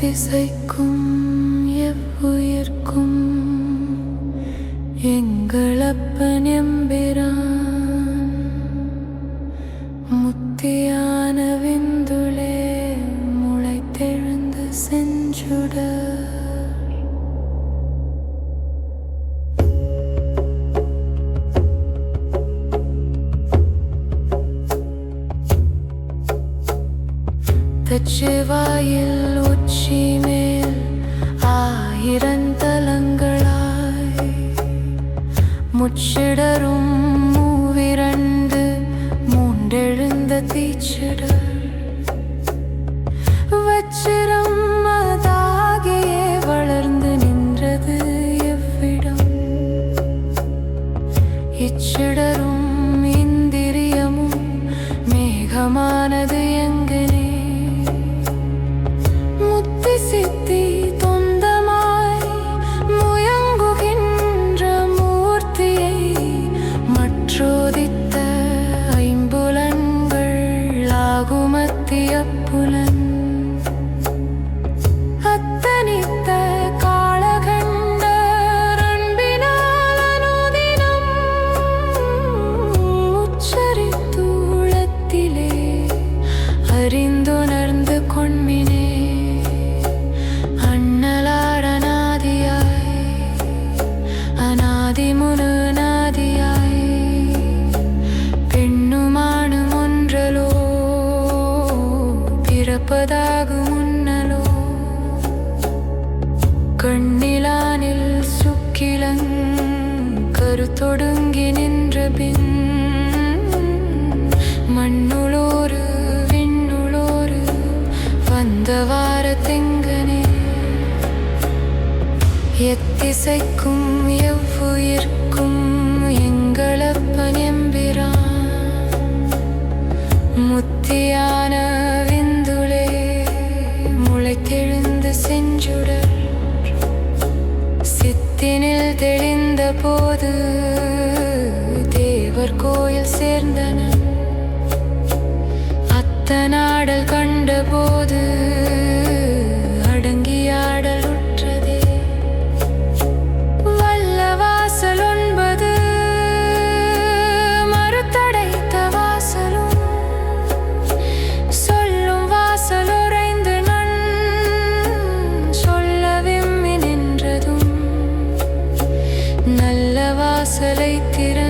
திசைக்கும் எவ்வுயிர்க்கும் எங்களப்பன் தச்சிவாயில் உச்சி மேல் ஆயிரந்தலங்களாய் முச்சிடரும் மூவிரண்டு மூண்டெழுந்த தீச்சல் 我哭了。ചിറകു മുന്നലോ കണ്ണിലാനിൽ സുക്കിലം കരുത്തൊടുങ്ങി നിன்ற പിൻ മണ്ണുളോര് വിണ്ണുളോര് വന്തവാരത്തെങ്ങനെ എത്തിസയ്ക്കും എവ്വുയിർക്കും എങ്കളപ്പൻ എമ്പിരാൻ മുത്തിയാന விழித்தெழுந்து செஞ்சுடர் சித்தினில் தெளிந்த போது தேவர் கோயில் சேர்ந்தன அத்தனாடல் கண்டபோது வாசலை திற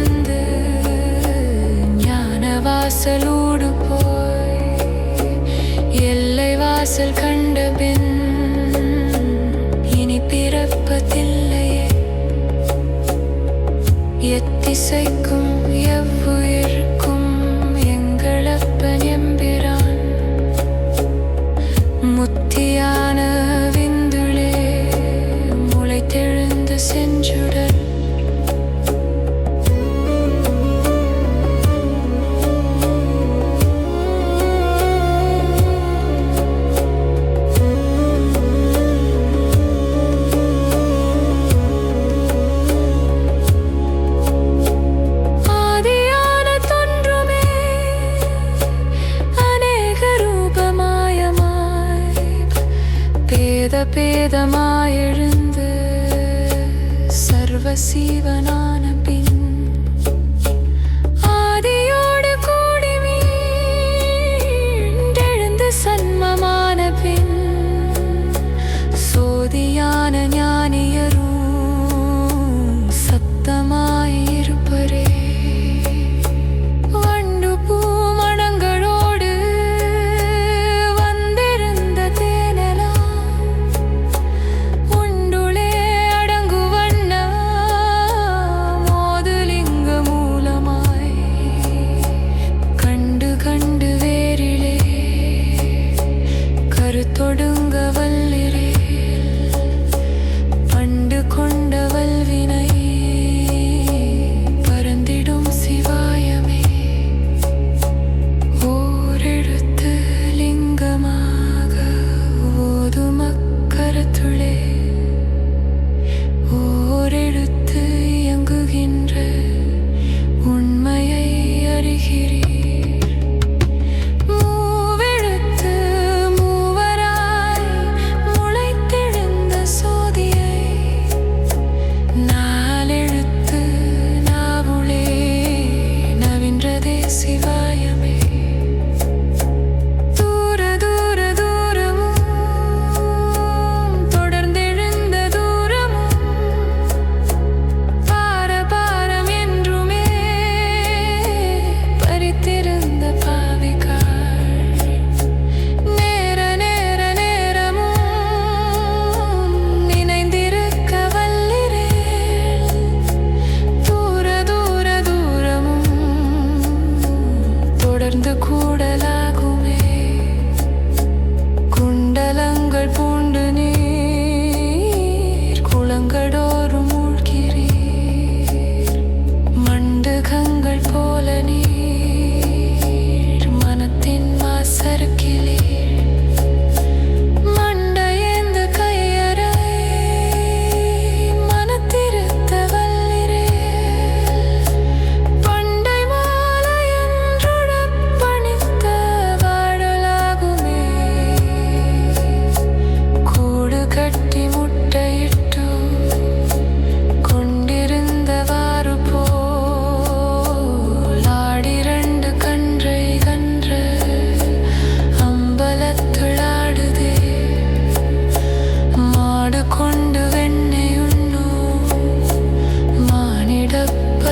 சிவனான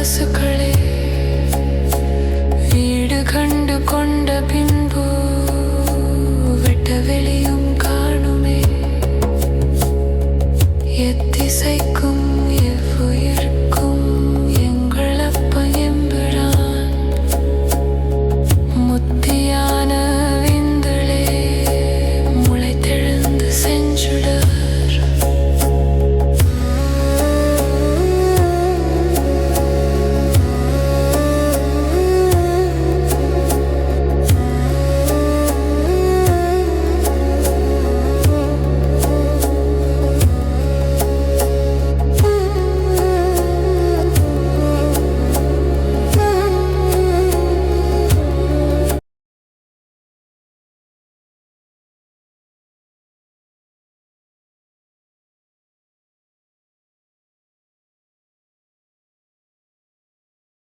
classical